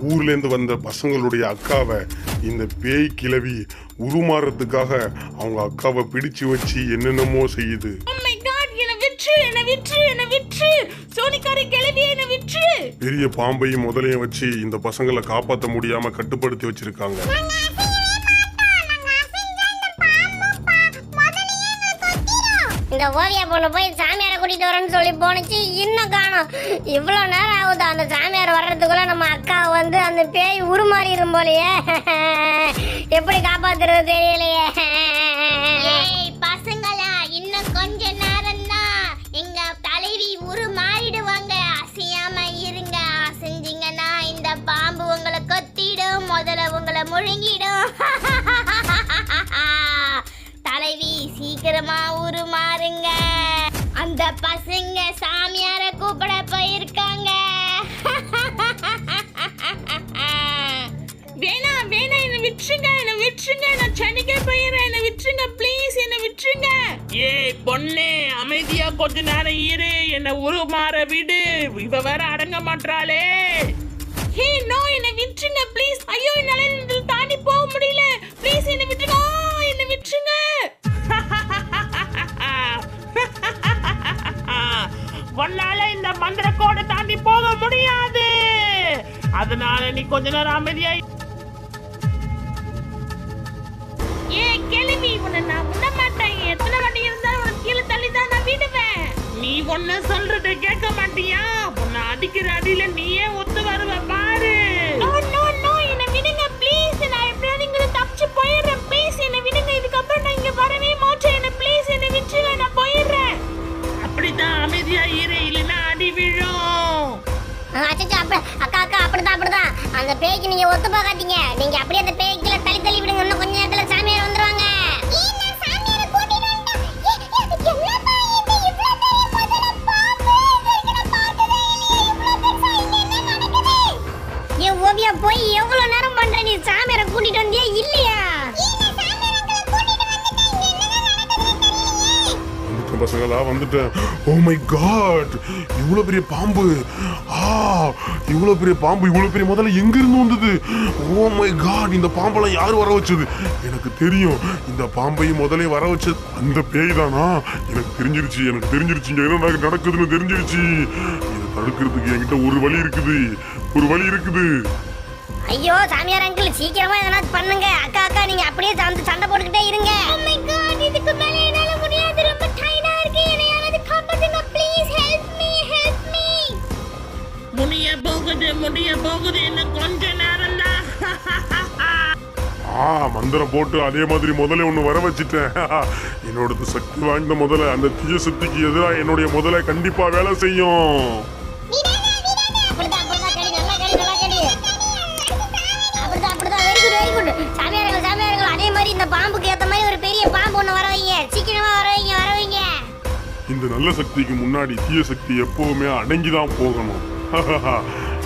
ஊர்ல இருந்து வந்த பசங்களுடைய அக்காவை இந்த பேய் கிளவி உருமாறதுக்காக அவங்க அக்காவை பிடிச்சு வச்சு என்னென்னமோ செய்யுது. Oh பெரிய பாம்பையும் முதலையும் வச்சு இந்த பசங்களை காப்பாற்ற முடியாம கட்டுப்படுத்தி வச்சிருக்காங்க. இந்த ஓவியா பொண்ணு போய் சாமியாரை கூட்டிட்டு வரேன்னு சொல்லி போனுச்சு இன்னும் காணும். இவ்வளோ நேரம் ஆகுது. அந்த சாமியார் வர்றதுக்குள்ள நம்ம அக்கா வந்து அந்த பேய் உருமாறிடும் போலயே. எப்படி காப்பாத்துறது தெரியலையே. அந்த பசங்க சாமியார கூப்பிட போயிருக்காங்க. வேணா வேணா என்ன விற்றுங்க என்ன விற்றுங்க நான் சென்னைக்கே போயிடுறேன். என்ன விற்றுங்க ப்ளீஸ் என்ன விற்றுங்க ஏய் பொண்ணே அமைதியா கொஞ்ச நேரம் இரு. என்ன உருமாற விடு. இவ வேற அடங்க மாட்டாளே ஹே நோ என்ன விற்றுங்க ப்ளீஸ் ஐயோ என்னால இதில் தாண்டி போக முடியல. ப்ளீஸ் என்ன விட்டுருங்க. என்ன விற்றுங்க முடியாது. அதனால நீ கொஞ்ச நேரம் அமைதியா. ஏ கிளவி உன்னை நான் விட மாட்டேன் எத்தனை வாட்டி இருந்தாலும் உனக்கு கீழே தள்ளி தான் நான் விடுவேன். நீ ஒன்ன சொல்றத கேட்க மாட்டியா? உன்னை அடிக்கிற அடியில நீயே நீங்க ஒத்து பார்க்காதீங்க நீங்க அப்படியே அந்த பேய்க்குல தள்ளி தள்ளி விடுங்க. இன்னும் கொஞ்ச நேரத்துல சாமியார் வந்துருவாங்க. ஏன் ஓவியா போய் எவ்வளவு நேரம் பண்ற? நீ சாமியாரை கூட்டிட்டு வந்தியா இல்லையா? பசங்களா வந்துட்டேன். ஓ மை காட் இவ்வளோ பெரிய பாம்பு. ஆ இவ்வளோ பெரிய பாம்பு இவ்வளோ பெரிய முதல்ல எங்க இருந்து வந்தது? ஓ மை காட் இந்த பாம்பெல்லாம் யார் வர வச்சது? எனக்கு தெரியும். இந்த பாம்பையும் முதலே வர வச்சது அந்த பேய் தானா? எனக்கு தெரிஞ்சிருச்சு எனக்கு தெரிஞ்சிருச்சு. இங்க என்ன நடக்குதுன்னு தெரிஞ்சிருச்சு. இதை தடுக்கிறதுக்கு என்கிட்ட ஒரு வழி இருக்குது. ஒரு வழி இருக்குது. ஐயோ சாமியார் அங்கிள் சீக்கிரமா எதனா பண்ணுங்க. அக்கா அக்கா நீங்க அப்படியே சண்டை சண்டை போட்டுக்கிட்டே இருங்க. இதுக்கு மேல என்னால முடியாது. ரொம்ப டயர்டா இருக்கு. என்னை யாராவது காப்பாத்துங்க ப்ளீஸ் முடிய போகுது இன்னும் கொஞ்ச நேரம் தான் ஆ மந்திரம் போட்டு அதே மாதிரி முதல்ல ஒன்று வர வச்சிட்டேன் என்னோட சக்தி வாய்ந்த முதல்ல அந்த தீய சக்திக்கு எதிராக என்னுடைய முதல்ல கண்டிப்பா வேலை செய்யும் இந்த பாம்புக்கு ஏத்த மாதிரி ஒரு பெரிய பாம்பு ஒண்ணு வர வைங்க சீக்கிரமா வர வைங்க வர வைங்க இந்த நல்ல சக்திக்கு முன்னாடி தீய சக்தி எப்பவுமே அடங்கி தான் போகணும்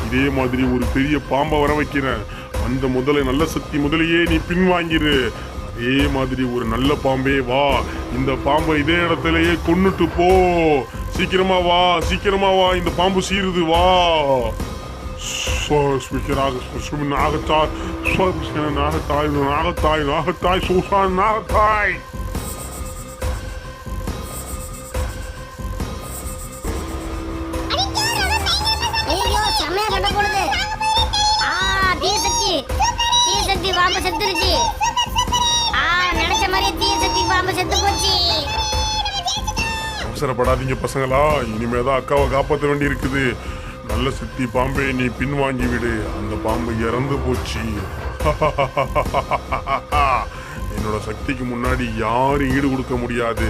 இதே மாதிரி ஒரு பெரிய பாம்பை வர வைக்கிறேன் அந்த முதலை நல்ல சக்தி முதலையே நீ பின்வாங்கிரு. அதே மாதிரி ஒரு நல்ல பாம்பே வா. இந்த பாம்பை இதே இடத்துலயே கொன்னுட்டு போ. சீக்கிரமா வா சீக்கிரமா வா. இந்த பாம்பு சீருது வா. நாகத்தாய் நாகத்தாய் நாகத்தாய் நாகத்தாய் சூசான் நாகத்தாய். சக்தி பாம்பு செத்துருச்சு. ஆ நினைச்ச மாதிரி தீய சக்தி பாம்பு செத்து போச்சு. அவசரப்படாதீங்க பசங்களா. இனிமேதான் அக்காவை காப்பாற்ற வேண்டி இருக்குது நல்ல சக்தி பாம்பே நீ பின் வாங்கி விடு. அந்த பாம்பு இறந்து போச்சு. என்னோட சக்திக்கு முன்னாடி யாரும் ஈடு கொடுக்க முடியாது.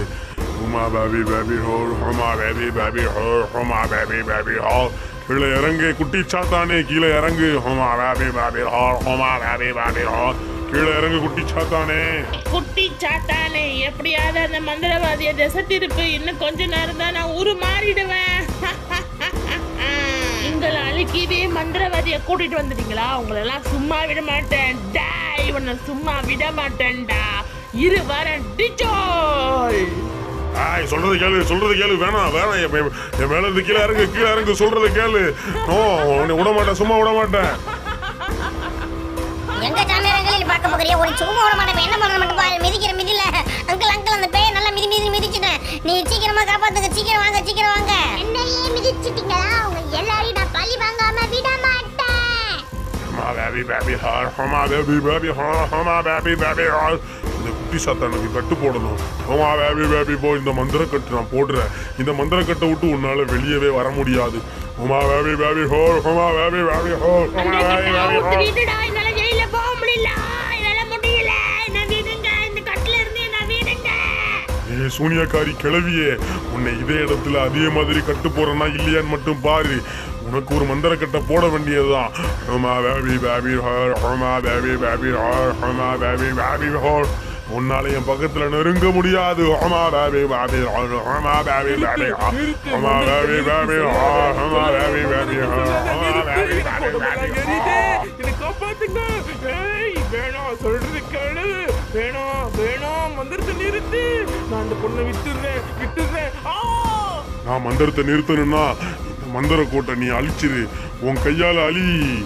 ஹோமா பேபி பேபி ஹோ ஹோமா பேபி பேபி ஹோ ஹோமா பேபி பேபி ஹோ கீழே இறங்கு குட்டி சாத்தானே கீழே இறங்கு. ஹோமா பேபி பேபி ஹோ ஹோமா பேபி பேபி ஹோ கீழே இறங்கு குட்டி சாத்தானே. குட்டி சாத்தானே எப்படியாவது அந்த மந்திரவாதிய திசை திருப்பு இன்னும் கொஞ்ச நேரம் தான் நான் ஊரு மாறிடுவேன். உங்களை அழுக்கிவே மந்திரவாதிய கூட்டிட்டு வந்துட்டீங்களா? உங்களெல்லாம் சும்மா விட மாட்டேன். டாய் உன்னை சும்மா விட மாட்டேன்டா. இரு வரேன். டிச்சோல் ஆய் சொல்றது கேளு சொல்றது கேளு. வேணாம் வேணாம். என் மேல இருந்து கீழே இறங்கு கீழே இறங்கு சொல்றது கேளு. நோ உன்னை விட மாட்டேன் சும்மா விட மாட்டேன். எங்க சாமியார் அங்கிள் பார்க்க போகிறியா? ஒரு சும்மா விட மாட்டேன். என்ன பண்ண மட்டும் பாரு. மிதிக்கிற மிதில அங்கிள் அங்கிள் அந்த பேயை நல்லா மிதி மிதி மிதிச்சிட்டேன் நீ சீக்கிரமா காப்பாத்துங்க சீக்கிரம் வாங்க சீக்கிரம் வாங்க. என்னையே மிதிச்சிட்டீங்களா? உங்க எல்லாரையும் நான் பழி வாங்காம விட மாட்டேன். ஹமா பேபி பேபி ஹார் ஹமா பேபி பேபி ஹார் ஹமா பேபி பேபி ஹார் இந்த குட்டி சாத்தானுக்கு கட்டு போடணும் ஹமா பேபி பேபி போ இந்த மந்திர கட்டு நான் போடுறேன் இந்த மந்திர கட்டை விட்டு உன்னால வெளியவே வர முடியாது ஹமா பேபி பேபி ஹோர் ஹமா இருந்து என்ன விடுங்க ஏ சூனியக்காரி கிளவியே உன்னை இதே இடத்துல அதே மாதிரி கட்டு போறனா இல்லையான்னு மட்டும் பாரு உனக்கு ஒரு மந்திர கட்டை போட வேண்டியதுதான் ஹமா பேபி பேபி ஹார் ஹமா பேபி பேபி ஹார் ஹமா பேபி பேபி ஹார் உன்னால என் பக்கத்துல நெருங்க முடியாது. நான் மந்திரத்தை நிறுத்தணும்னா இந்த மந்திர கோட்டை நீ அழிச்சிரு. உன் கையால அழி.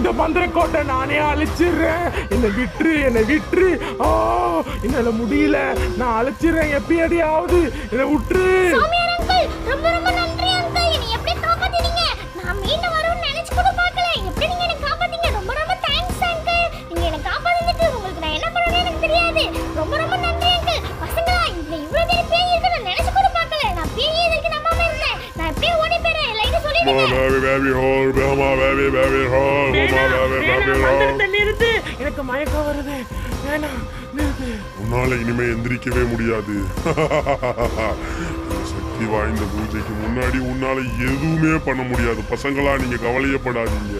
இந்த மந்திர கோட்டை நானே அழிச்சிடுறேன். என்னை விட்டுரு என்னை விட்டுரு. ஓ என்னால முடியல. நான் அழைச்சிடுறேன். எப்படியாவது என்னை விட்டுரு. ரொம்ப ரொம்ப நன்றி. Baby hole, Mama baby baby hole, வேணாம், baby baby hole. நிறுத்து. எனக்கு மயக்கம் வருது. வேணாம் நிறுத்து. உன்னால இனிமே எந்திரிக்கவே முடியாது. சக்தி வாய்ந்த பூஜைக்கு முன்னாடி உன்னால எதுவுமே பண்ண முடியாது. பசங்களா நீங்க கவலையப்படாதீங்க.